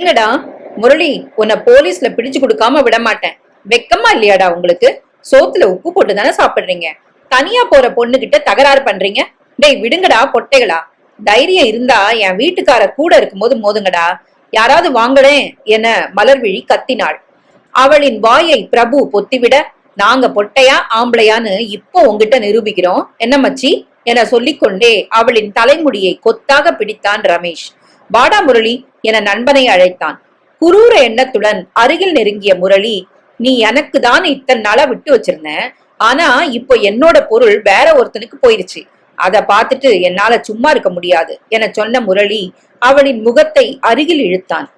என்னடா? முரளி உன்னை போலீஸ்ல பிடிச்சு கொடுக்காம விட மாட்டேன். வெக்கமா இல்லையாடா உங்களுக்கு? சோத்துல உப்பு போட்டு தானே சாப்பிடுறீங்க? தனியா போற பொண்ணுகிட்ட தகராறு பண்றீங்க? டேய் விடுங்கடா பொட்டைகளா? தைரியம் இருந்தா என் வீட்டுக்காரர் கூட இருக்கும்போது மோதுங்கடா. யாராவது வாங்கடேன் என மலர்விழி கத்தினாள். அவளின் வாயை பிரபு பொத்திவிட நாங்க பொட்டையா ஆம்பளையான்னு இப்போ உங்ககிட்ட நிரூபிக்கிறோம். என்ன மச்சி? என சொல்லிக்கொண்டே அவளின் தலைமுடியை கொத்தாக பிடித்தான் ரமேஷ். வாடா முரளி என நண்பனை அழைத்தான். குரூர எண்ணத்துடன் அருகில் நெருங்கிய முரளி நீ எனக்கு தான் இத்தனை நாளா விட்டு வச்சிருந்த. ஆனா இப்போ என்னோட பொருள் வேற ஒருத்தனுக்கு போயிருச்சு. அதை பார்த்துட்டு என்னால சும்மா இருக்க முடியாது என சொன்ன முரளி அவளின் முகத்தை அருகில் இழுத்தான்.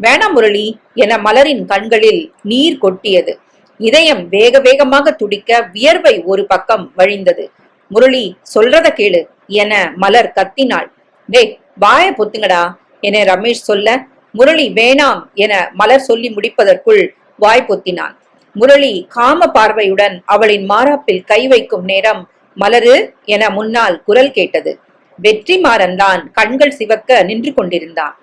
வேணா முரளி என மலரின் கண்களில் நீர் கொட்டியது. இதயம் வேக வேகமாக துடிக்க வியர்வை ஒரு பக்கம் வழிந்தது. முரளி சொல்றத கேளு என மலர் கத்தினாள். டே வாய பொத்துங்கடா என ரமேஷ் சொல்ல முரளி வேணாம் என மலர் சொல்லி முடிப்பதற்குள் வாய் பொத்தினான். முரளி காம பார்வையுடன் அவளின் மாறாப்பில் கை வைக்கும் நேரம் மலரு என முன்னால் குரல் கேட்டது. வெற்றிமாறன் தான் கண்கள் சிவக்க நின்று கொண்டிருந்தான்.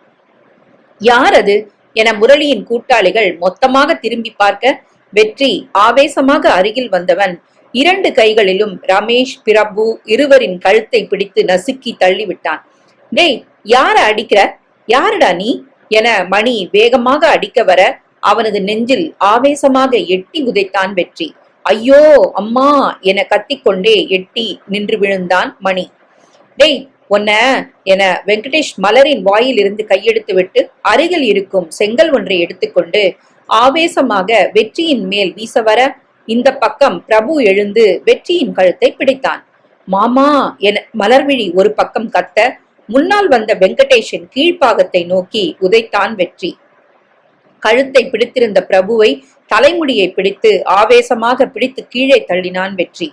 யார் அது? என முரளியின் கூட்டாளிகள் மொத்தமாக திரும்பி பார்க்க வெற்றி ஆவேசமாக அருகில் வந்தவன் இரண்டு கைகளிலும் ரமேஷ் பிரபு இருவரின் கழுத்தை பிடித்து நசுக்கி தள்ளிவிட்டான். டேய் யார அடிக்கிற? யாருடா நீ? என மணி வேகமாக அடிக்க வர அவனது நெஞ்சில் ஆவேசமாக எட்டி உதைத்தான் வெற்றி. ஐயோ அம்மா என கத்திக்கொண்டே எட்டி நின்று விழுந்தான் மணி. டேய் உன்ன என வெங்கடேஷ் மலரின் வாயில் இருந்து கையெடுத்து விட்டு அருகில் இருக்கும் செங்கல் ஒன்றை எடுத்துக்கொண்டு ஆவேசமாக வெற்றியின் மேல் வீச வர இந்த பக்கம் பிரபு எழுந்து வெற்றியின் கழுத்தை பிடித்தான். மாமா என மலர்விழி ஒரு பக்கம் கத்த முன்னால் வந்த வெங்கடேஷின் கீழ்ப்பாகத்தை நோக்கி உதைத்தான் வெற்றி. கழுத்தை பிடித்திருந்த பிரபுவை தலைமுடியை பிடித்து ஆவேசமாக பிடித்து கீழே தள்ளினான் வெற்றி.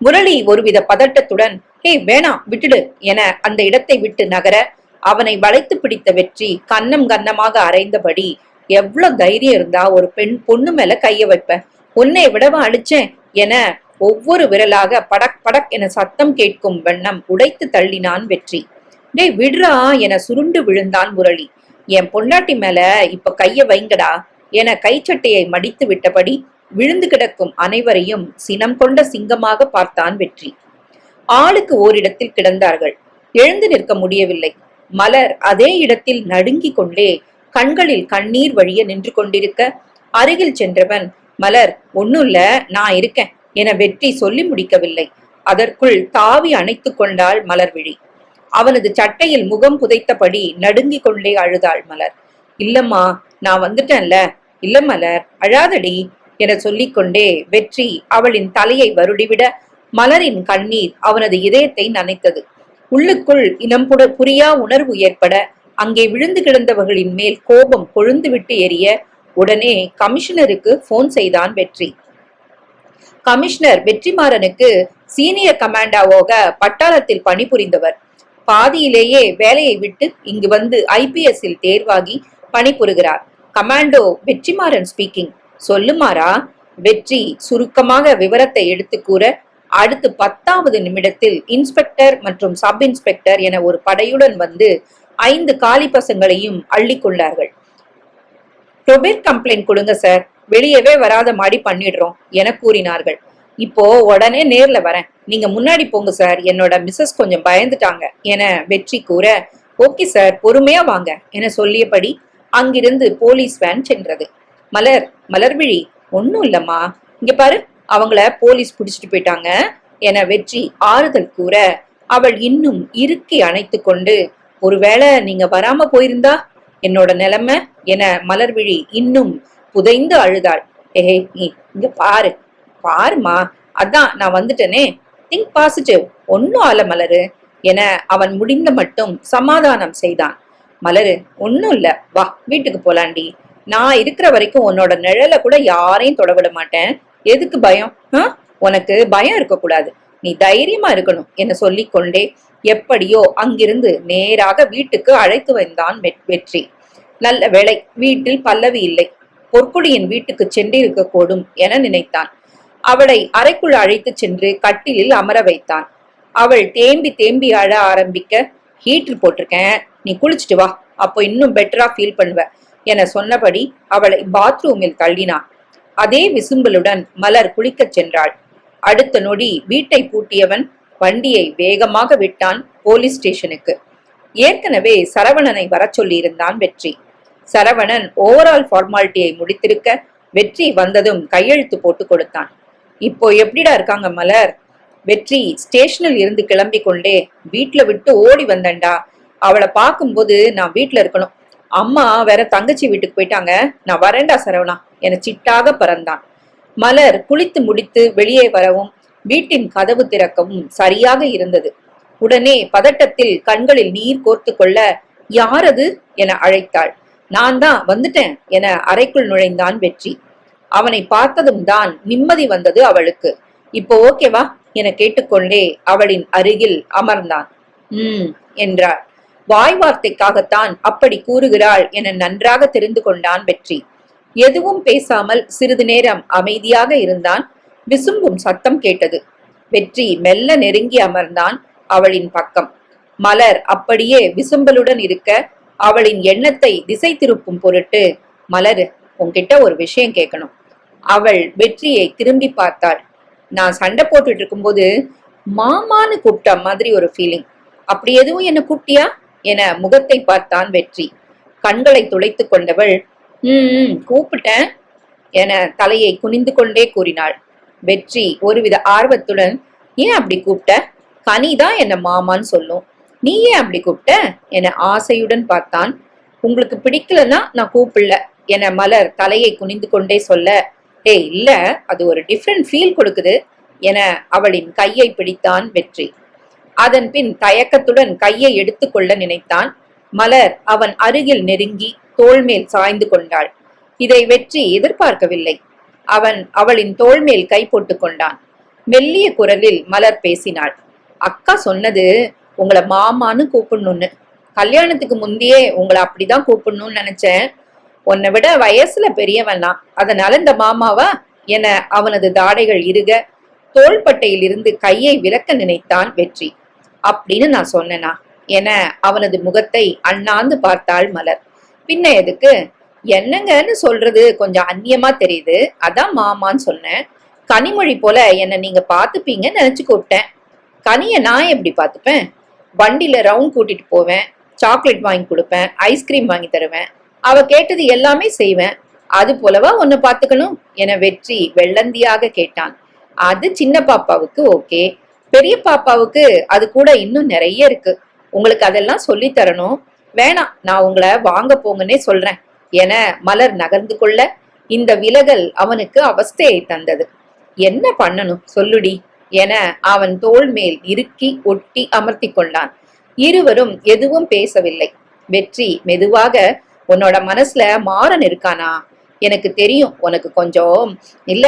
முரளி ஒருவித பதட்டத்துடன் ஹே வேணாம் விட்டுடு என அந்த இடத்தை விட்டு நகர அவனை வளைத்து பிடித்த வெற்றி கன்னம் கன்னமாக அரைந்தபடி எவ்வளவு தைரியம் இருந்தா ஒரு பெண் பொண்ணு மேல கைய வைப்ப? உன்னை விடவா அடிச்சேன்? என ஒவ்வொரு விரலாக படக் படக் என சத்தம் கேட்கும் வண்ணம் உடைத்து தள்ளினான் வெற்றி. டேய் விடுறா என சுருண்டு விழுந்தான் முரளி. என் பொண்டாட்டி மேல இப்ப கைய வைங்கடா. என கைச்சட்டையை மடித்து விட்டபடி விழுந்து கிடக்கும் அனைவரையும் சினம் கொண்ட சிங்கமாக பார்த்தான் வெற்றி. ஆளுக்கு ஓரிடத்தில் கிடந்தார்கள். எழுந்து நிற்க முடியவில்லை. மலர் அதே இடத்தில் நடுங்கிக் கொண்டே கண்களில் கண்ணீர் வழிய நின்று கொண்டிருக்க அருகில் சென்றவன் மலர் ஒன்னுல்ல நான் இருக்கேன் என வெற்றி சொல்லி முடிக்கவில்லை. அதற்குள் தாவி அணைத்துக் கொண்டாள் மலர்விழி அவனது சட்டையில் முகம் புதைத்தபடி நடுங்கிக் கொண்டே அழுதாள் மலர். இல்லம்மா நான் வந்துட்டேன்ல. இல்ல மலர் அழாதடி என சொல்லிக்கொண்டே வெற்றி அவளின் தலையை வருடிவிட மலரின் கண்ணீர் அவனது இதயத்தை நனைத்தது. உள்ளுக்குள் இனம் புட புரியா உணர்வு ஏற்பட அங்கே விழுந்து கிடந்தவர்களின் மேல் கோபம் கொழுந்து விட்டு எரிய உடனே கமிஷனருக்கு போன் செய்தான் வெற்றி. கமிஷனர் வெற்றிமாறனுக்கு சீனியர் கமாண்டாவாக பட்டாளத்தில் பணிபுரிந்தவர். பாதியிலேயே வேலையை விட்டு இங்கு வந்து ஐபிஎஸ் தேர்வாகி பணிபுரிகிறார். கமாண்டோ வெற்றிமாறன் ஸ்பீக்கிங் சொல்லுமாறா? வெற்றி சுருக்கமாக விவரத்தை எடுத்து கூற அடுத்து பத்தாவது நிமிடத்தில் இன்ஸ்பெக்டர் மற்றும் சப் இன்ஸ்பெக்டர் என ஒரு படையுடன் வந்து ஐந்து காலி பசங்களையும் அள்ளி கொண்டார்கள் ப்ரொபேட் கம்ப்ளைண்ட் கொடுங்க சார் வெளியவே வராத மாதிரி பண்ணிடுறோம் என கூறினார்கள். இப்போ உடனே நேர்ல வரேன். நீங்க முன்னாடி போங்க சார். என்னோட மிஸ்ஸஸ் கொஞ்சம் பயந்துட்டாங்க. என வெற்றி கூற ஓகே சார். பொறுமையா வாங்க என சொல்லியபடி அங்கிருந்து போலீஸ் வேன் சென்றது. மலர் மலர்விழி ஒன்னும் இல்லம்மா. இங்க பாரு அவங்கள போலீஸ் பிடிச்சிட்டு போயிட்டாங்க என வெற்றி ஆறுதல் கூற அவள் இன்னும் இறுக்கி அணைத்து கொண்டு ஒருவேளை நீங்க வராம போயிருந்தா என்னோட நிலைமை என மலர்விழி இன்னும் புதைந்து அழுதாள். ஏஹே நீ இங்க பாரு. பாருமா அதான் நான் வந்துட்டேனே. திங்க் பாசிட்டிவ் ஒன்னும் ஆல மலரு என அவன் முடிந்த மட்டும் சமாதானம் செய்தான். மலரு ஒன்னும் இல்ல. வா வீட்டுக்கு போலாண்டி. நான் இருக்கிற வரைக்கும் உன்னோட நிழல கூட யாரையும் தொடவிட மாட்டேன். எதுக்கு பயம்? ஆ? உனக்கு பயம் இருக்கக்கூடாது. நீ தைரியமா இருக்கணும் என சொல்லி கொண்டே எப்படியோ அங்கிருந்து நேராக வீட்டுக்கு அழைத்து வந்தான் வெற்றி. நல்ல வேளை வீட்டில் பல்லவி இல்லை. பொற்குடியின் வீட்டுக்கு சென்றிருக்க கூடும் என நினைத்தான். அவளை அறைக்குள் அழைத்துச் சென்று கட்டிலில் அமர வைத்தான். அவள் தேம்பி தேம்பி அழ ஆரம்பிக்க ஹீட்டர் போட்டிருக்கேன். நீ குளிச்சுட்டு வா. அப்போ இன்னும் பெட்டரா ஃபீல் பண்ணுவ என சொன்னபடி அவளை பாத்ரூமில் தள்ளினான். அதே விசும்பலுடன் மலர் குளிக்கச் சென்றாள். அடுத்த நொடி வீட்டை பூட்டியவன் வண்டியை வேகமாக விட்டான் போலீஸ் ஸ்டேஷனுக்கு. ஏற்கனவே சரவணனை வரச் சொல்லியிருந்தான் வெற்றி. சரவணன் ஓவரால் ஃபார்மாலிட்டியை முடித்திருக்க வெற்றி வந்ததும் கையெழுத்து போட்டு கொடுத்தான். இப்போ எப்படிடா இருக்காங்க மலர்? வெற்றி ஸ்டேஷனில் இருந்து கிளம்பி கொண்டே வீட்டில் விட்டு ஓடி வந்தேன்டா. அவளை பார்க்கும்போது நான் வீட்டில் இருக்கணும். அம்மா வேற தங்கச்சி வீட்டுக்கு போயிட்டாங்க. நான் வரேன்டா சரவணா என சிட்டாக பறந்தான். மலர் குளித்து முடித்து வெளியே வரவும் வீட்டின் கதவு திறக்கவும் சரியாக இருந்தது. உடனே பதட்டத்தில் கண்களில் நீர் கோர்த்து கொள்ள யாரது என அழைத்தாள். நான் தான் வந்துட்டேன் என அறைக்குள் நுழைந்தான் வெற்றி. அவனை பார்த்ததும் தான் நிம்மதி வந்தது அவளுக்கு. இப்போ ஓகேவா என கேட்டுக்கொண்டே அவளின் அருகில் அமர்ந்தான். ம் என்றார் வாய் வார்த்தைக்காகத்தான் அப்படி கூறுகிறாள் என நன்றாக தெரிந்து கொண்டான் வெற்றி. எதுவும் பேசாமல் சிறிது நேரம் அமைதியாக இருந்தான். விசும்பும் சத்தம் கேட்டது. வெற்றி மெல்ல நெருங்கி அமர்ந்தான் அவளின் பக்கம். மலர் அப்படியே விசும்பலுடன் இருக்க அவளின் எண்ணத்தை திசை திருப்பும் பொருட்டு மலர் உன்கிட்ட ஒரு விஷயம் கேட்கணும். அவள் வெற்றியை திரும்பி பார்த்தாள். நான் சண்டை போட்டுட்டு இருக்கும்போது மாமான்னு கூப்பிட்ட மாதிரி ஒரு ஃபீலிங் அப்படி எதுவும் என்ன கூப்பிட்டியா? என முகத்தை பார்த்தான் வெற்றி. கண்களை துளைத்து கொண்டவள் ம் கூப்பிட்டேன் என தலையை குனிந்து கொண்டே கூறினாள். வெற்றி ஒருவித ஆர்வத்துடன் ஏன் அப்படி கூப்பிட்ட? கனிதான் என்ன மாமான்னு சொல்லும். நீ ஏன் அப்படி கூப்பிட்ட? என ஆசையுடன் பார்த்தான். உங்களுக்கு பிடிக்கலன்னா நான் கூப்பிடல என மலர் தலையை குனிந்து கொண்டே சொல்ல ஏய் இல்ல அது ஒரு டிஃப்ரெண்ட் ஃபீல் கொடுக்குது என அவளின் கையை பிடித்தான் வெற்றி. அதன் பின் தயக்கத்துடன் கையை எடுத்துக்கொள்ள நினைத்தான். மலர் அவன் அருகில் நெருங்கி தோள்மேல் சாய்ந்து கொண்டாள். இதை வெற்றி எதிர்பார்க்கவில்லை. அவன் அவளின் தோள்மேல் கை போட்டு கொண்டான். மெல்லிய குரலில் மலர் பேசினாள். அக்கா சொன்னது உங்களை மாமான்னு கூப்பிடணும்னு. கல்யாணத்துக்கு முந்தையே உங்களை அப்படிதான் கூப்பிடணும்னு நினைச்சேன். உன்னை விட வயசுல பெரியவனா அதனால இந்த மாமாவா என அவனது தாடைகள் இருக தோள்பட்டையில் இருந்து கையை விலக்க நினைத்தான் வெற்றி. அப்படின்னு நான் சொன்னனா? என அவனது முகத்தை அண்ணாந்து பார்த்தாள் மலர். பின்ன எதுக்கு? என்னங்கன்னு சொல்றது கொஞ்சம் அந்நியமா தெரியுது. அதான் மாமான்னு சொன்னேன். கனிமொழி போல என்ன நீங்க பாத்துப்பீங்கன்னு நினைச்சு கூப்பிட்டேன். கனிய நான் எப்படி பார்த்துப்பேன்? வண்டியில ரவுண்ட் கூட்டிட்டு போவேன். சாக்லேட் வாங்கி கொடுப்பேன். ஐஸ்கிரீம் வாங்கி தருவேன். அவ கேட்டது எல்லாமே செய்வேன். அது போலவா உன்னை பார்த்துக்கணும்? என வெற்றி வெள்ளந்தியாக கேட்டான். அது சின்ன பாப்பாவுக்கு ஓகே. பெரிய பாப்பாவுக்கு அது கூட இன்னும் நிறைய இருக்கு. உங்களுக்கு அதெல்லாம் சொல்லி தரணும். வேணாம் நான் உங்களை வாங்க போங்கன்னே சொல்றேன் என மலர் நகர்ந்து கொள்ள இந்த விலகல் அவனுக்கு அவஸ்தையை தந்தது. என்ன பண்ணணும்? சொல்லுடி என அவன் தோள் மேல் இறுக்கி ஒட்டி அமர்த்தி கொண்டான். இருவரும் எதுவும் பேசவில்லை. வெற்றி மெதுவாக உன்னோட மனசுல மாறன் இருக்கானா? எனக்கு தெரியும். உனக்கு கொஞ்சம் இல்ல.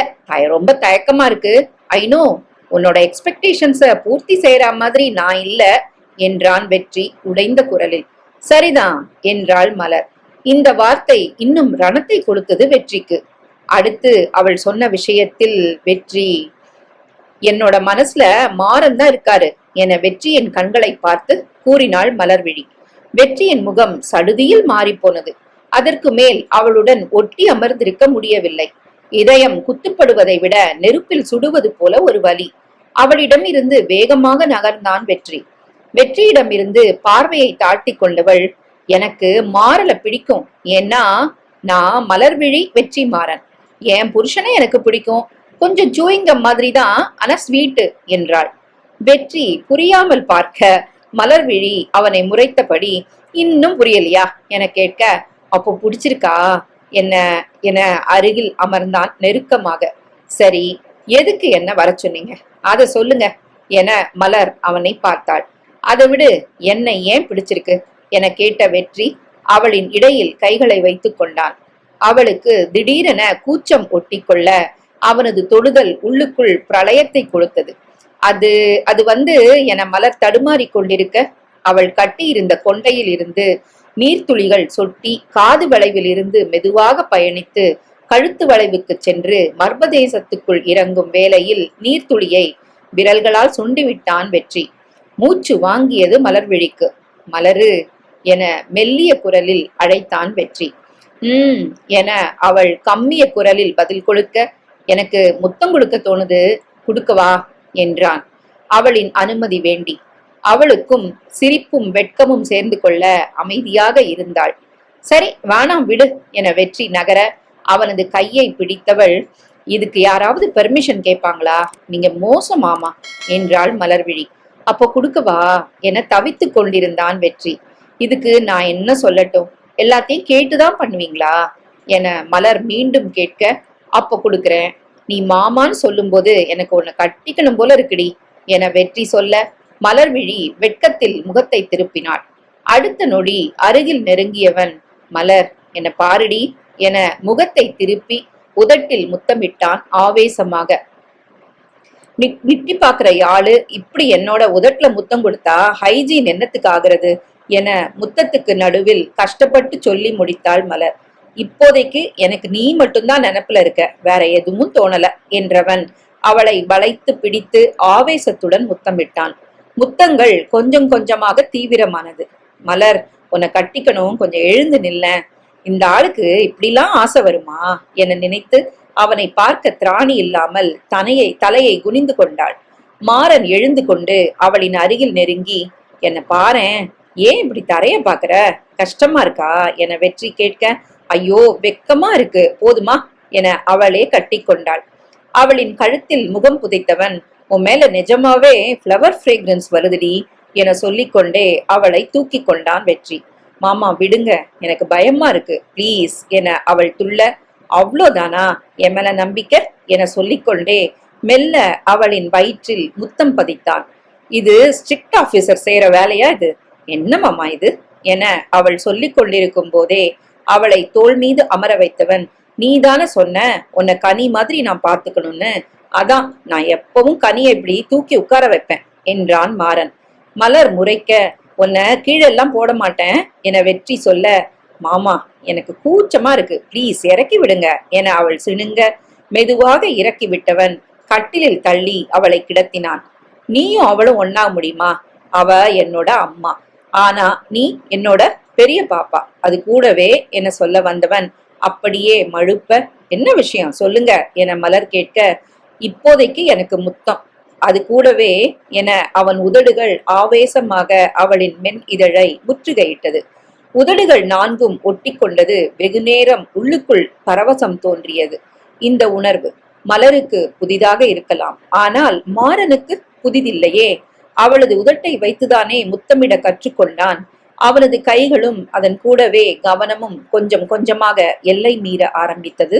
ரொம்ப தயக்கமா இருக்கு. ஐநோ உன்னோட எக்ஸ்பெக்டேஷன்ஸ பூர்த்தி செய்யற மாதிரி நான் இல்ல என்றான் வெற்றி உடைந்த குரலில். சரிதான் என்றாள் மலர். இந்த வார்த்தை இன்னும் ரணத்தை கொடுத்தது வெற்றிக்கு. அடுத்து அவள் சொன்ன விஷயத்தில் வெற்றி என்னோட மனசுல மாறன் தான் இருக்காரு என வெற்றியின் கண்களை பார்த்து கூறினாள் மலர்விழி. வெற்றியின் முகம் சடுதியில் மாறிப்போனது. அதற்கு மேல் அவளுடன் ஒட்டி அமர்ந்திருக்க முடியவில்லை. இதயம் குத்துப்படுவதை விட நெருப்பில் சுடுவது போல ஒரு வலி. அவளிடம் இருந்து வேகமாக நகர்ந்தான் வெற்றி. வெற்றியிடம் இருந்து பார்வையை தாழ்த்தி கொண்டவள் எனக்கு மாறல பிடிக்கும். ஏன்னா நான் மலர்விழி வெற்றி மாறன். என் புருஷனை எனக்கு பிடிக்கும். கொஞ்சம் சூயிங்கம் மாதிரி தான் ஆனா ஸ்வீட்டு என்றாள். வெற்றி புரியாமல் பார்க்க மலர்விழி அவனை முறைத்தபடி இன்னும் புரியலையா? என கேட்க அப்போ பிடிச்சிருக்கா? என்ன என அருகில் அமர்ந்தான் நெருக்கமாக. சரி எதுக்கு என்ன வர சொன்னீங்க? அத சொல்லுங்க என மலர் அவனை பார்த்தாள். அதை விடு என்னை ஏன் பிடிச்சிருக்கு? என கேட்ட வெற்றி அவளின் இடையில் கைகளை வைத்துக் கொண்டான். அவளுக்கு திடீரென கூச்சம் ஒட்டிக்கொள்ள அவனது தொடுதல் உள்ளுக்குள் பிரளயத்தை கொடுத்தது. அது அது வந்து என மலர் தடுமாறிக் கொண்டிருக்க அவள் கட்டியிருந்த கொண்டையில் இருந்து நீர்த்துளிகள் சொட்டி காது வளைவில் இருந்து மெதுவாக பயணித்து கழுத்து வளைவுக்கு சென்று மர்மதேசத்துக்குள் இறங்கும் வேளையில் நீர்த்துளியை விரல்களால் சுண்டிவிட்டான் வெற்றி. மூச்சு வாங்கியது மலர்விழிக்கு மலரு என மெல்லிய குரலில் அழைத்தான் வெற்றி. ம் என அவள் கம்மிய குரலில் பதில் கொடுக்க எனக்கு முத்தம் கொடுக்க தோணுது. கொடுக்கவா? என்றான். அவளின் அனுமதி வேண்டி. அவளுக்கும் சிரிப்பும் வெட்கமும் சேர்ந்து கொள்ள அமைதியாக இருந்தாள். சரி வேணாம் விடு என வெற்றி நகர அவனது கையை பிடித்தவள் இதுக்கு யாராவது பெர்மிஷன் கேட்பாங்களா? நீங்க மோசமாமா என்றாள் மலர்விழி. அப்போ கொடுக்கவா என தவித்துக் கொண்டிருந்தான் வெற்றி. இதுக்கு நான் என்ன சொல்லட்டும்? எல்லாத்தையும் கேட்டுதான் பண்ணுவீங்களா? என மலர் மீண்டும் கேட்க அப்போ கொடுக்குறேன். நீ மாமான்னு சொல்லும்போது எனக்கு உன்னை கட்டிக்கணும் போல இருக்குடி. என வெற்றி சொல்ல மலர்விழி வெட்கத்தில் முகத்தை திருப்பினாள். அடுத்த நொடி அருகில் நெருங்கியவன் மலர் என பாருடி என முகத்தை திருப்பி உதட்டில் முத்தமிட்டான் ஆவேசமாக. நிட்டி பாக்குற யாழு இப்படி என்னோட உதட்டுல முத்தம் கொடுத்தா ஹைஜீன் என்னத்துக்கு ஆகிறது? என முத்தத்துக்கு நடுவில் கஷ்டப்பட்டு சொல்லி முடித்தாள் மலர். இப்போதைக்கு எனக்கு நீ மட்டும்தான் நினப்புல இருக்க வேற எதுவும் தோணல என்றவன் அவளை வளைத்து பிடித்து ஆவேசத்துடன் முத்தமிட்டான். முத்தங்கள் கொஞ்சம் கொஞ்சமாக தீவிரமானது. மலர் உன்னை கட்டிக்கணும் கொஞ்சம் எழுந்து நில்லேன் இந்த ஆளுக்கு இப்படிலாம் ஆசை வருமா? என நினைத்து அவனை பார்க்க திராணி இல்லாமல் தனையை தலையை குனிந்து கொண்டாள். மாறன் எழுந்து கொண்டு அவளின் அருகில் நெருங்கி என்ன பாரேன் ஏன் இப்படி தரைய பாக்குற கஷ்டமா இருக்கா? என வெற்றி கேட்க ஐயோ வெக்கமா இருக்கு. போதுமா? என அவளே கட்டி கொண்டாள் அவளின் கழுத்தில் முகம் புதைத்தவன் உன் மேல நிஜமாவே ஃப்ளவர் ஃப்ரேக்ரன்ஸ் வருதுடி என சொல்லிக்கொண்டே அவளை தூக்கி கொண்டான் வெற்றி. மாமா விடுங்க. எனக்கு பயமா இருக்கு. ப்ளீஸ் என அவள் துள்ள அவ்வளோதானா? என் மேல நம்பிக்கை? என சொல்லிக்கொண்டே மெல்ல அவளின் வயிற்றில் முத்தம் பதித்தான். இது ஸ்ட்ரிக்ட் ஆபீசர் செய்யற வேலையா இது? என்ன மாமா இது? என அவள் சொல்லிக் கொண்டிருக்கும் போதே அவளை தோள் மீது அமர வைத்தவன். நீ தானே சொன்ன உன்னை கனி மாதிரி நான் பார்த்துக்கணும்னு. அதான் நான் எப்பவும் கனியை இப்படி தூக்கி உட்கார வைப்பேன் என்றான் மாறன். மலர் முறைக்க உன்னை கீழெல்லாம் போட மாட்டேன் என வெற்றி சொல்ல மாமா எனக்கு கூச்சமா இருக்கு. ப்ளீஸ் இறக்கி விடுங்க என அவள் சிணுங்க மெதுவாக இறக்கி விட்டவன் கட்டிலில் தள்ளி அவளை கிடத்தினான். நீயும் அவளும் ஒன்னா முடியுமா? அவ என்னோட அம்மா. ஆனா நீ என்னோட பெரிய பாப்பா. அது கூடவே என சொல்ல வந்தவன் அப்படியே மழுப்ப என்ன விஷயம்? சொல்லுங்க என மலர் கேட்க இப்போதைக்கு எனக்கு முத்தம். அது கூடவே என அவன் உதடுகள் ஆவேசமாக அவளின் மென் இதழை முற்றுகையிட்டது. உதடுகள் நான்கும் ஒட்டிக்கொண்டது வெகுநேரம் உள்ளுக்குள் பரவசம் தோன்றியது. இந்த உணர்வு மலருக்கு புதிதாக இருக்கலாம். ஆனால் மாறனுக்கு புதிதில்லையே. அவளது உதட்டை வைத்துதானே முத்தமிட கற்றுக்கொண்டான். அவனது கைகளும் அதன் கூடவே கவனமும் கொஞ்சம் கொஞ்சமாக எல்லை மீற ஆரம்பித்தது.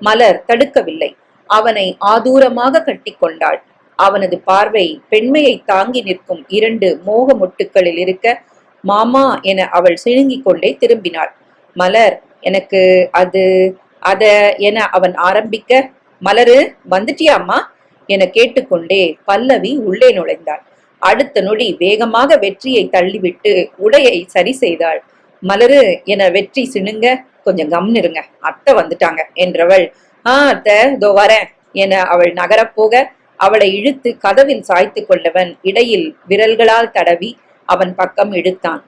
மலர் தடுக்கவில்லை. அவனை ஆதூரமாக கட்டிக்கொண்டாள். அவனது பார்வை பெண்மையை தாங்கி நிற்கும் இரண்டு மோக மொட்டுக்களில் இருக்க மாமா என அவள் சிழுங்கிக் கொண்டே திரும்பினாள். மலர் எனக்கு அது அத என அவன் ஆரம்பிக்க மலரு வந்துட்டியாமா என கேட்டுக்கொண்டே பல்லவி உள்ளே நுழைந்தாள். அடுத்த நொடி வேகமாக வெற்றியை தள்ளிவிட்டு உடையை சரி செய்தாள். மலரு என வெற்றி சிணுங்க கொஞ்சம் கம்னிருங்க அத்தை வந்துட்டாங்க என்றவள் ஆ அத்தை இதோ வரேன் என அவள் நகரப்போக அவளை இழுத்து கதவில் சாய்த்து கொண்டவன் இடையில் விரல்களால் தடவி அவன் பக்கம் இழுத்தான்.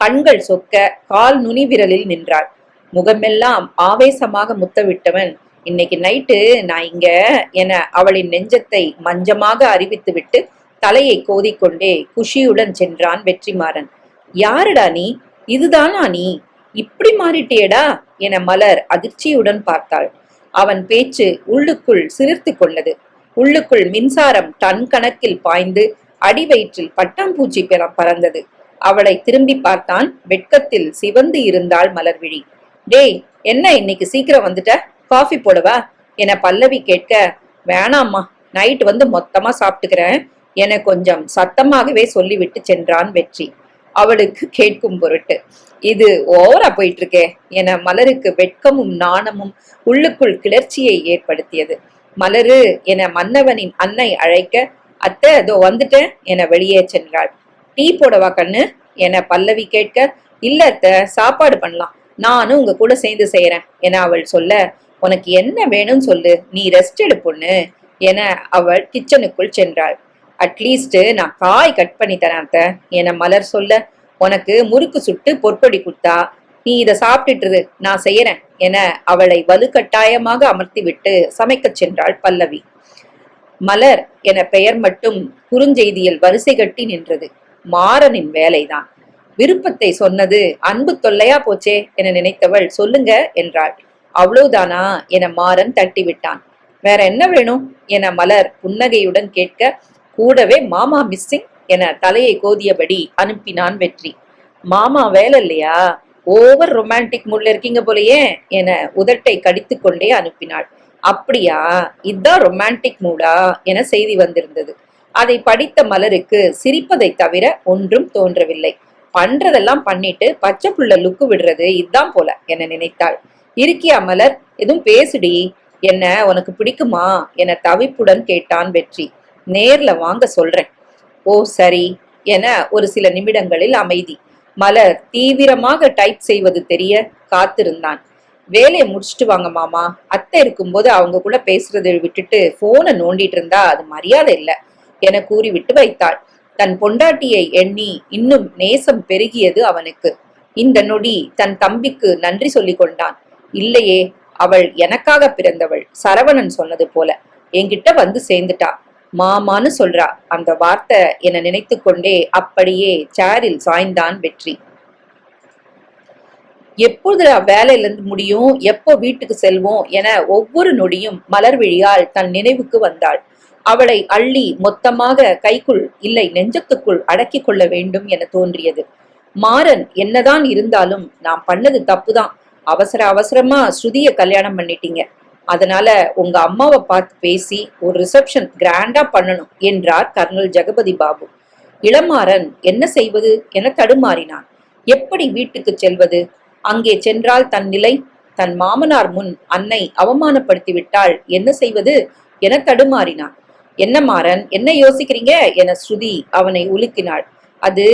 கண்கள் சொக்க கால் நுனி விரலில் நின்றாள். முகமெல்லாம் ஆவேசமாக முத்தவிட்டவன் இன்னைக்கு நைட்டு நான் இங்க என அவளின் நெஞ்சத்தை மஞ்சமாக அறிவித்துவிட்டு தலையை கோதிக்கொண்டே குஷியுடன் சென்றான் வெற்றிமாறன். யாருடா நீ? இதுதானா நீ? இப்படி மாறிட்டேடா? என மலர் அதிர்ச்சியுடன் பார்த்தாள். அவன் பேச்சு உள்ளுக்குள் சிலிர்த்து கொண்டது. உள்ளுக்குள் மின்சாரம் டன் கணக்கில் பாய்ந்து அடிவயிற்றில் பட்டாம்பூச்சி பெற பறந்தது. அவளை திரும்பி பார்த்தான் வெட்கத்தில் சிவந்து இருந்தாள் மலர்விழி. டேய் என்ன இன்னைக்கு சீக்கிரம் வந்துட்ட? காஃபி போடவா? என பல்லவி கேட்க வேணாம்மா நைட் வந்து மொத்தமா சாப்பிட்டுக்கிறேன். என கொஞ்சம் சத்தமாகவே சொல்லிவிட்டு சென்றான் வெற்றி. அவளுக்கு கேட்கும் பொருட்டு இது ஓவரா போயிட்டு இருக்கே என மலருக்கு வெட்கமும் நாணமும் உள்ளுக்குள் கிளர்ச்சியை ஏற்படுத்தியது. மலரு என மன்னவனின் அன்னை அழைக்க அத்தை அதோ வந்துட்டேன் என வெளியே சென்றாள். டீ போடவா கண்ணு என பல்லவி கேட்க இல்ல அத்தை சாப்பாடு பண்ணலாம். நானும் உங்க கூட சேர்ந்து செய்யறேன் என அவள் சொல்ல உனக்கு என்ன வேணும்னு சொல்லு. நீ ரெஸ்ட் எடு பொண்ணு என அவள் கிச்சனுக்குள் சென்றாள். அட்லீஸ்ட் நான் காய் கட் பண்ணி தரேன் அத்தை. என மலர் சொல்ல உனக்கு முறுக்கு சுட்டு பொற்பொடி கொடுத்தா நீ இத சாப்பிட்டுட்டு நான் செய்யறேன் என அவளை வலுக்கட்டாயமாக அமர்த்திவிட்டு சமைக்கச் சென்றாள் பல்லவி. மலர் என பெயர் மட்டும் குறுஞ்செய்தியில் வரிசை கட்டி நின்றது. மாறனின் வேலைதான். விருப்பத்தை சொன்னது அன்பு தொல்லையா போச்சே என நினைத்தவள் சொல்லுங்க என்றாள். அவ்வளவுதானா என மாறன் தட்டிவிட்டான். வேற என்ன வேணும் என மலர் புன்னகையுடன் கேட்க கூடவே மாமா மிஸ்ஸிங் என தலையை கோதியபடி அனுப்பினான் வெற்றி. மாமா வேலை இல்லையா ஓவர் ரொமான்டிக் முள்ள இருக்கீங்க போலயே என உதட்டை கடித்து கொண்டே அனுப்பினாள். அப்படியா? இதான் ரொமான்டிக் மூடா என செய்தி வந்திருந்தது. அதை படித்த மலருக்கு சிரிப்பதை தவிர ஒன்றும் தோன்றவில்லை. பண்றதெல்லாம் பண்ணிட்டு பச்சை புள்ள லுக்கு விடுறது இதான் போல என நினைத்தாள். இருக்கியா மலர்? எதுவும் பேசுடி. என்ன உனக்கு பிடிக்குமா? என தவிப்புடன் கேட்டான் வெற்றி. நேர்ல வாங்க சொல்றேன். ஓ சரி என ஒரு சில நிமிடங்களில் அமைதி. மலர் தீவிரமாக டைப் செய்வது தெரிய காத்திருந்தான். வேலையை முடிச்சிட்டு வாங்க மாமா. அத்தை இருக்கும்போது அவங்க கூட பேசுறதை விட்டுட்டு போனை நோண்டிட்டு இருந்தா அது மரியாதை இல்லை என கூறிவிட்டு வைத்தாள். தன் பொண்டாட்டியை எண்ணி இன்னும் நேசம் பெருகியது அவனுக்கு. இந்த நொடி தன் தம்பிக்கு நன்றி சொல்லி கொண்டான். இல்லையே அவள் எனக்காக பிறந்தவள் சரவணன் சொன்னது போல. என்கிட்ட வந்து சேர்ந்துட்டா. மாமான்னு சொல்றா. அந்த வார்த்தை என நினைத்து கொண்டே அப்படியே சேரில் சாய்ந்தான் வெற்றி. எப்பொழுது வேலையிலிருந்து முடியும்? எப்போ வீட்டுக்கு செல்வோம்? என ஒவ்வொரு நொடியும் மலர்விழியால் தன் நினைவுக்கு வந்தாள். அவளை அள்ளி மொத்தமாக கைக்குள் இல்லை நெஞ்சத்துக்குள் அடக்கிக் கொள்ள வேண்டும் என தோன்றியது. மாறன் என்னதான் இருந்தாலும் நான் பண்ணது தப்புதான். அவசர அவசரமா ஸ்ருதிய கல்யாணம் பண்ணிட்டீங்க. அதனால உங்க அம்மாவை பார்த்து பேசி ஒரு ரிசப்ஷன் கிராண்டா பண்ணணும் என்றார் கர்னல் ஜெகபதி பாபு. இளமாறன் என்ன செய்வது என தடுமாறினான். எப்படி வீட்டுக்கு செல்வது? அங்கே சென்றால் தன் நிலை தன் மாமனார் முன் அன்னை அவமானப்படுத்தி விட்டால் என்ன செய்வது என தடுமாறினான். என்ன மாறன் என்ன யோசிக்கிறீங்க என ஸ்ருதி அவனை உலுக்கினாள் அது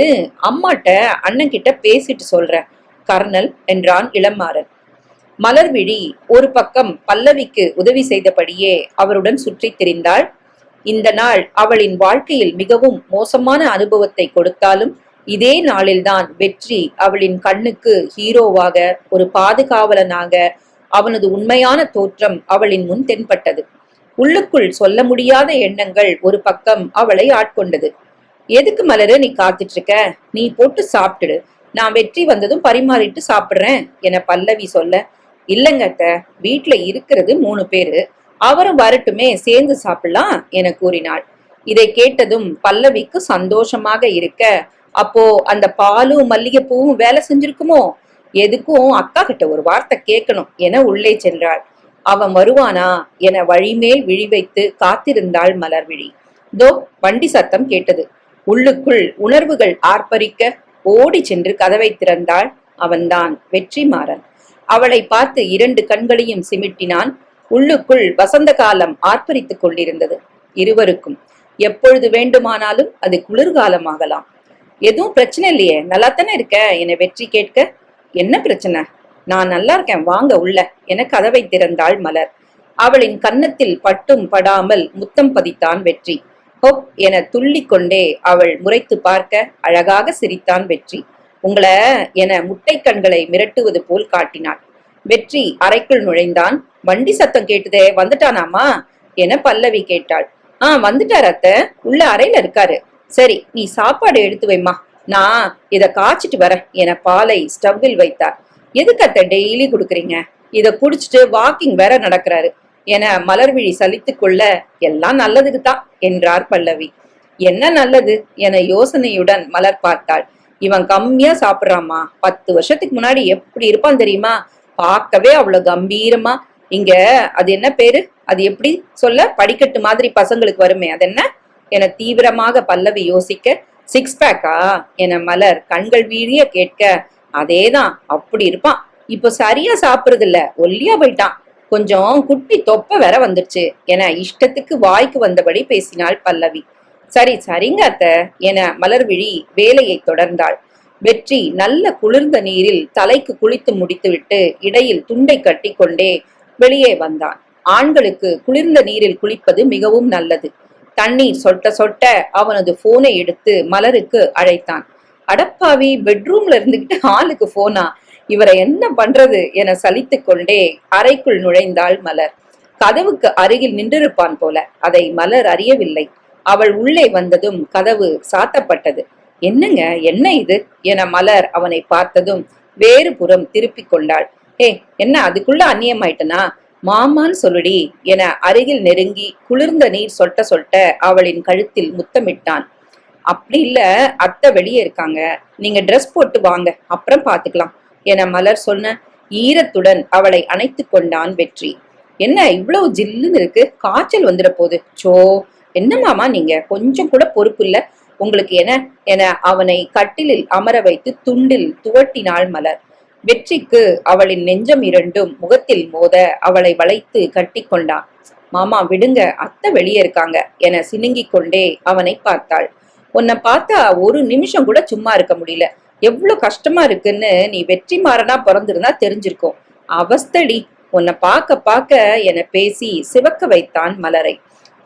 அம்மாட்ட அண்ணன் கிட்ட பேசிட்டு சொல்றேன் கர்னல் என்றான் இளமாறன். மலர்விழி ஒரு பக்கம் பல்லவிக்கு உதவி செய்தபடியே அவருடன் சுற்றித் திரிந்தாள். இந்த நாள் அவளின் வாழ்க்கையில் மிகவும் மோசமான அனுபவத்தை கொடுத்தாலும் இதே நாளில்தான் வெற்றி அவளின் கண்ணுக்கு ஹீரோவாக ஒரு பாதுகாவலனாக அவனது உண்மையான தோற்றம் அவளின் முன் தென்பட்டது. உள்ளுக்குள் சொல்ல முடியாத எண்ணங்கள் ஒரு பக்கம் அவளை ஆட்கொண்டது. எதுக்கு மலரு? நீ காத்துட்டு இருக்க நீ போட்டு சாப்பிட்டுடு. நான் வெற்றி வந்ததும் பரிமாறிட்டு சாப்பிடுறேன் என பல்லவி சொல்ல இல்லங்க வீட்டுல இருக்கிறது மூணு பேரு. அவரும் வரட்டுமே சேர்ந்து சாப்பிடலாம் என கூறினாள். இதை கேட்டதும் பல்லவிக்கு சந்தோஷமாக இருக்க அப்போ அந்த பாலும் மல்லிகைப்பூவும் வேலை செஞ்சிருக்குமோ? எதுக்கும் அக்கா கிட்ட ஒரு வார்த்தை கேட்கணும் என உள்ளே சென்றாள். அவன் வருவானா என வழிமேல் விழி வைத்து காத்திருந்தாள் மலர்விழி. தோ வண்டி சத்தம் கேட்டது. உள்ளுக்குள் உணர்வுகள் ஆர்ப்பரிக்க ஓடி சென்று கதவை திறந்தாள் அவன்தான் வெற்றிமாறன். அவளை பார்த்து இரண்டு கண்களையும் சிமிட்டினான். உள்ளுக்குள் வசந்த காலம் ஆர்ப்பரித்துக் கொண்டிருந்தது. இருவருக்கும் எப்பொழுது வேண்டுமானாலும் அது குளிர்காலமாகலாம். எதுவும் பிரச்சனை இல்லையே நல்லா தானே இருக்க? என்னை வெற்றி கேட்க? என்ன பிரச்சனை? நான் நல்லா இருக்கேன் வாங்க உள்ள. என கதவை திறந்தாள் மலர். அவளின் கன்னத்தில் பட்டும் படாமல் முத்தம் பதித்தான் வெற்றி. ஹொப் என துள்ளிக்கொண்டே அவள் முறைத்து பார்க்க அழகாக சிரித்தான் வெற்றி. உங்களை என முட்டை கண்களை மிரட்டுவது போல் காட்டினாள். வெற்றி அறைக்குள் நுழைந்தான். வண்டி சத்தம் கேட்டுதே வந்துட்டானாமா என பல்லவி கேட்டாள். ஆ வந்துட்டார் அத்த. உள்ள அறையில இருக்காரு. சரி நீ சாப்பாடு எடுத்து வைமா நான் இத காய்ச்சிட்டு வரேன் என பாலை ஸ்டவ்வில் வைத்தார். எதுக்கு அத்தை டெய்லி கொடுக்குறீங்க? இத குடிச்சிட்டு வாக்கிங் வேற நடக்கிறாரு என மலர்விழி சலித்து கொள்ள எல்லாம் நல்லதுக்கு தான் என்றார் பல்லவி. என்ன நல்லது? என யோசனையுடன் மலர் பார்த்தாள். இவன் கம்மியா சாப்பிடுறாமா பத்து வருஷத்துக்கு முன்னாடி எப்படி இருப்பான் தெரியுமா? பார்க்கவே அவ்வளவு கம்பீரமா. இங்க அது என்ன பேரு? அது எப்படி சொல்ல? படிக்கட்டு மாதிரி பசங்களுக்கு வருமே. அது என்ன? என தீவிரமாக பல்லவி யோசிக்க சிக்ஸ் பேக்கா என மலர் கண்கள் வீழிய கேட்க. அதேதான் அப்படி இருப்பான். இப்போ சரியா சாப்பிடுறது இல்ல ஒல்லியா போயிட்டான். கொஞ்சம் குட்டி தொப்பை வேற வந்துருச்சு. என இஷ்டத்துக்கு வாய்க்கு வந்தபடி பேசினாள் பல்லவி. சரி சரிங்க அத்த என மலர்விழி வேலையை தொடர்ந்தாள். வெற்றி நல்ல குளிர்ந்த நீரில் தலைக்கு குளித்து முடித்துவிட்டு இடையில் துண்டை கட்டி கொண்டே வெளியே வந்தான். ஆண்களுக்கு குளிர்ந்த நீரில் குளிப்பது மிகவும் நல்லது. தண்ணீர் சொட்ட சொட்ட அவனது போனை எடுத்து மலருக்கு அழைத்தான். அடப்பாவி பெட்ரூம்ல இருந்துகிட்டு ஆளுக்கு போனா இவரை என்ன பண்றது என சலித்துக் கொண்டே அறைக்குள் நுழைந்தாள் மலர். கதவுக்கு அருகில் நின்றிருப்பான் போல. அதை மலர் அறியவில்லை. அவள் உள்ளே வந்ததும் கதவு சாத்தப்பட்டது. என்னங்க என்ன இது? என மலர் அவனை பார்த்ததும் வேறு புறம் திருப்பிக் கொண்டாள். ஏ என்ன அதுக்குள்ள அந்நியமாயிட்டனா? மாமான்னு சொல்லுடி என அருகில் நெருங்கி குளிர்ந்த நீர் சொட்ட சொட்ட அவளின் கழுத்தில் முத்தமிட்டான். அப்படி இல்ல அத்தை வெளியே இருக்காங்க. நீங்க ட்ரெஸ் போட்டு வாங்க அப்புறம் பாத்துக்கலாம் என மலர் சொன்ன ஈரத்துடன் அவளை அணைத்து கொண்டான் வெற்றி. என்ன இவ்வளவு ஜில்லுன்னு இருக்கு? காய்ச்சல் வந்துட போகுது சோ என்ன மாமா நீங்க? கொஞ்சம் கூட பொறுப்பு இல்ல. உங்களுக்கு என என அவனை கட்டிலில் அமர வைத்து துண்டில் துவட்டினாள் மலர். வெற்றிக்கு அவளின் நெஞ்சம் இரண்டும் முகத்தில் மோத அவளை வளைத்து கட்டி கொண்டான். மாமா விடுங்க அத்தை வெளியே இருக்காங்க என சினுங்கிக் கொண்டே அவனை பார்த்தாள். உன்னை பார்த்தா ஒரு நிமிஷம் கூட சும்மா இருக்க முடியல. எவ்வளவு கஷ்டமா இருக்குன்னு நீ வெற்றி மாறனா பிறந்திருந்தா தெரிஞ்சிருக்கும். அவஸ்தடி உன்னை பார்க்க பார்க்க என பேசி சிவக்க வைத்தான் மலரை.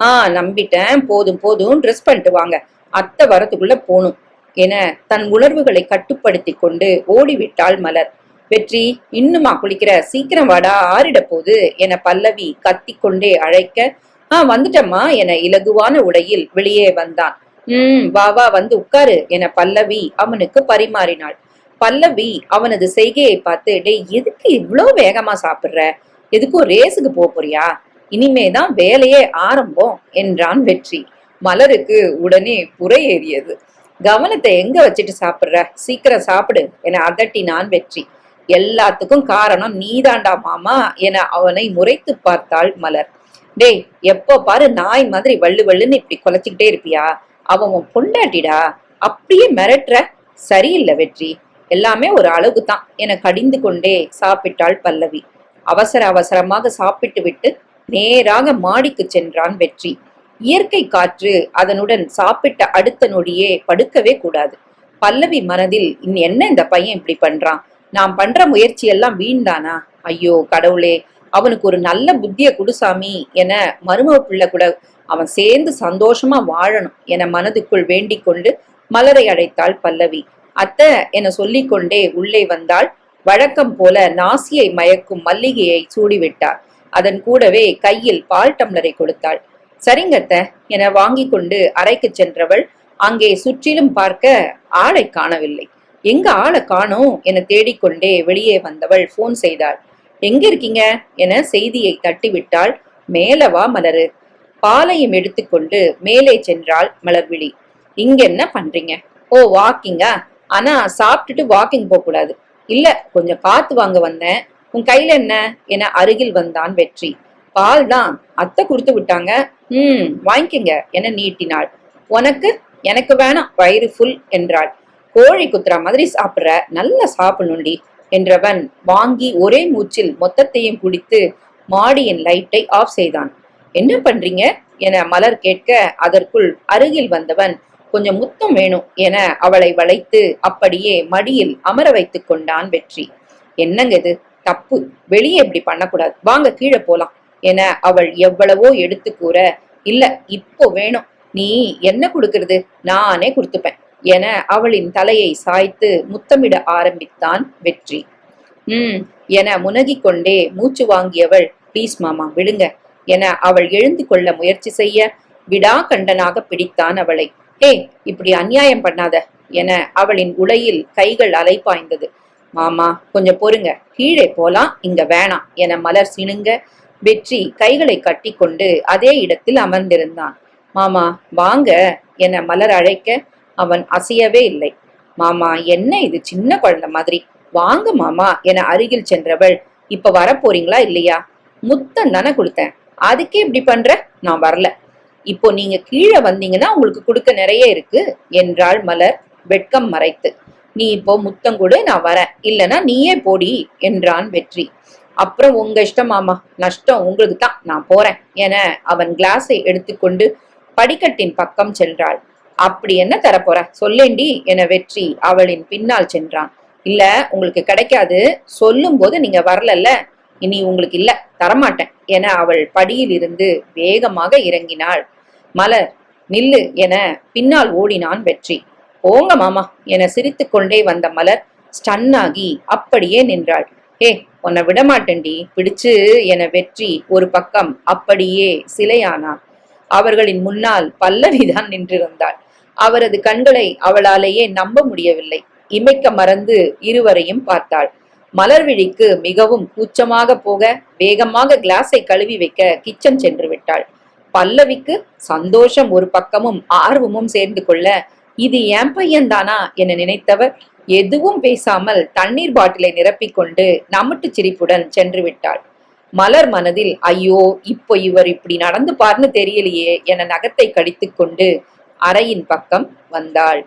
ஆ நம்பிட்டேன். போதும் போதும் ட்ரெஸ் பண்ணிட்டு வாங்க. அத்தை வரத்துக்குள்ள போகணும் என தன் உணர்வுகளை கட்டுப்படுத்தி கொண்டு ஓடிவிட்டாள் மலர். வெற்றி இன்னுமா குளிக்கிற? சீக்கிரம் வாடா ஆறிட போது என பல்லவி கத்திக்கொண்டே அழைக்க ஆ வந்துட்டம்மா என இலகுவான உடையில் வெளியே வந்தான். ம் வா வா வந்து உட்காரு என பல்லவி அவனுக்கு பரிமாறினாள். பல்லவி அவனது செய்கையை பார்த்து டேய் எதுக்கு இவ்வளோ வேகமா சாப்பிடுற? எதுக்கும் ரேஸுக்கு போக போறியா? இனிமேதான் வேலையே ஆரம்பம் என்றான் வெற்றி. மலருக்கு உடனே புறை ஏறியது. கவனத்தை எங்க வச்சுட்டு சாப்பிடுற? சீக்கிரம் சாப்பிடு என அதட்டினான் வெற்றி. எல்லாத்துக்கும் காரணம் நீதாண்டா மாமா என அவனை முறைத்து பார்த்தாள் மலர். டேய் எப்போ பாரு நாய் மாதிரி வள்ளு வள்ளுன்னு இப்படி குலைச்சிக்கிட்டே இருப்பியா? அவன் உன் பொண்டாட்டிடா? அப்படியே மிரட்டுற? சரியில்லை வெற்றி. எல்லாமே ஒரு அளவு தான் என கடிந்து கொண்டே சாப்பிட்டாள் பல்லவி. அவசர அவசரமாக சாப்பிட்டு விட்டு நேராக மாடிக்கு சென்றான் வெற்றி. இயற்கை காற்று அதனுடன் சாப்பிட்ட அடுத்த நொடியே படுக்கவே கூடாது. பல்லவி மனதில் இன் என்ன இந்த பையன் இப்படி பண்றான்? நாம் பண்ற முயற்சி எல்லாம் வீண்தானா? ஐயோ கடவுளே அவனுக்கு ஒரு நல்ல புத்திய குடுசாமி என மருமக பிள்ளை கூட அவன் சேர்ந்து சந்தோஷமா வாழணும் என மனதுக்குள் வேண்டிக் கொண்டு மலரை அடைத்தாள் பல்லவி. அத்தை என சொல்லிக்கொண்டே உள்ளே வந்தாள். வழக்கம் போல நாசியை மயக்கும் மல்லிகையை சூடிவிட்டார். அதன் கூடவே கையில் பால் டம்ளரை கொடுத்தாள். சரிங்கத்த என வாங்கி கொண்டு அறைக்கு சென்றவள் அங்கே சுற்றிலும் பார்க்க ஆளை காணவில்லை. எங்க ஆளை காணோம் என தேடிக்கொண்டே வெளியே வந்தவள் போன் செய்தாள். எங்க இருக்கீங்க? என செய்தியை தட்டிவிட்டாள். மேலவா மலரு. பாலையும் எடுத்துக்கொண்டு மேலே சென்றாள் மலர்விழி. இங்க என்ன பண்றீங்க? ஓ வாக்கிங்கா ஆனா சாப்பிட்டுட்டு வாக்கிங் போக கூடாது இல்ல கொஞ்சம் காத்து வாங்க வந்தேன். உன் கையில என்ன? என அருகில் வந்தான் வெற்றி. பால் தான் அத்தை கொடுத்து விட்டாங்க. ம் வாங்கிக்கங்க என நீட்டினாள். உனக்கு எனக்கு வேணாம் வயிறு ஃபுல் என்றாள். கோழி குத்துற மாதிரி சாப்பிடுற நல்லா சாப்பிடணுண்டி என்றவன் வாங்கி ஒரே மூச்சில் மொத்தத்தையும் குடித்து மாடியின் லைட்டை ஆஃப் செய்தான். என்ன பண்றீங்க? என மலர் கேட்க அதற்குள் அருகில் வந்தவன் கொஞ்சம் முத்தம் வேணும் என அவளை வளைத்து அப்படியே மடியில் அமர வைத்துக் கொண்டான் வெற்றி. என்னங்க இது? தப்பு. வெளியே இப்படி பண்ணக்கூடாது. வாங்க கீழே போலாம் என அவள் எவ்வளவோ எடுத்து கூற இல்ல இப்போ வேணும். நீ என்ன கொடுக்கறது? நானே கொடுத்துப்பேன் என அவளின் தலையை சாய்த்து முத்தமிட ஆரம்பித்தான் வெற்றி. ம் என முனகிக் கொண்டே மூச்சு வாங்கியவள் ப்ளீஸ் மாமா விடுங்க என அவள் எழுந்து கொள்ள முயற்சி செய்ய விடா கண்டனாக பிடித்தான் அவளை. ஹே இப்படி அநியாயம் பண்ணாத என அவளின் உலையில் கைகள் அலைப்பாய்ந்தது மாமா கொஞ்சம் பொறுங்க. கீழே போலாம் இங்க வேணாம் என மலர் சினுங்க வெற்றி கைகளை கட்டி கொண்டு அதே இடத்தில் அமர்ந்திருந்தான். மாமா வாங்க என மலர் அழைக்க அவன் அசையவே இல்லை. மாமா என்ன இது சின்ன குழந்தை மாதிரி? வாங்க மாமா என அருகில் சென்றவள் இப்ப வரப்போறீங்களா இல்லையா? முத்தம் தானே கொடுத்தேன். அதுக்கே இப்படி பண்ற? நான் வரல. இப்போ நீங்க கீழே வந்தீங்கன்னா உங்களுக்கு கொடுக்க நிறைய இருக்கு என்றாள் மலர் வெட்கம் மறைத்து. நீ இப்போ முத்தம் கொடு நான் வரேன். இல்லனா நீயே போடி என்றான் வெற்றி. அப்புறம் உங்க இஷ்டம் மாமா நஷ்டம் உங்களுக்கு தான் நான் போறேன் என அவன் கிளாஸை எடுத்துக்கொண்டு படிக்கட்டின் பக்கம் சென்றாள். அப்படி என்ன தரப்போற? சொல்லேண்டி என வெற்றி அவளின் பின்னால் சென்றான். இல்ல உங்களுக்கு கிடைக்காது சொல்லும் போது நீங்க வரலல்ல இனி உங்களுக்கு இல்ல தரமாட்டேன் என அவள் படியில் இருந்து வேகமாக இறங்கினாள். மலர் நில்லு என பின்னால் ஓடினான் வெற்றி. போங்க மாமா என சிரித்துக்கொண்டே வந்த மலர் ஸ்டன்னாகி அப்படியே நின்றாள். ஏ உன்னை விடமாட்டேன்டி பிடிச்சு என வெற்றி ஒரு பக்கம் அப்படியே சிலையானான் அவர்களின் முன்னால் பல்லவிதான் நின்றிருந்தாள். அவரது கண்களை அவளாலேயே நம்ப முடியவில்லை. இமைக்க மறந்து இருவரையும் பார்த்தாள். மலர்விழிக்கு மிகவும் கூச்சமாக போக வேகமாக கிளாஸை கழுவி வைக்க கிச்சன் சென்று விட்டாள். பல்லவிக்கு சந்தோஷம் ஒரு பக்கமும் ஆர்வமும் சேர்ந்து கொள்ள இது என் பையன்தானா என நினைத்தவர் எதுவும் பேசாமல் தண்ணீர் பாட்டிலை நிரப்பிக்கொண்டு நமட்டு சிரிப்புடன் சென்று விட்டாள் மலர் மனதில் ஐயோ இப்போ இவர் இப்படி நடந்து பார்னு தெரியலையே என நகத்தை கடித்துக்கொண்டு அறையின் பக்கம் வந்தாள்.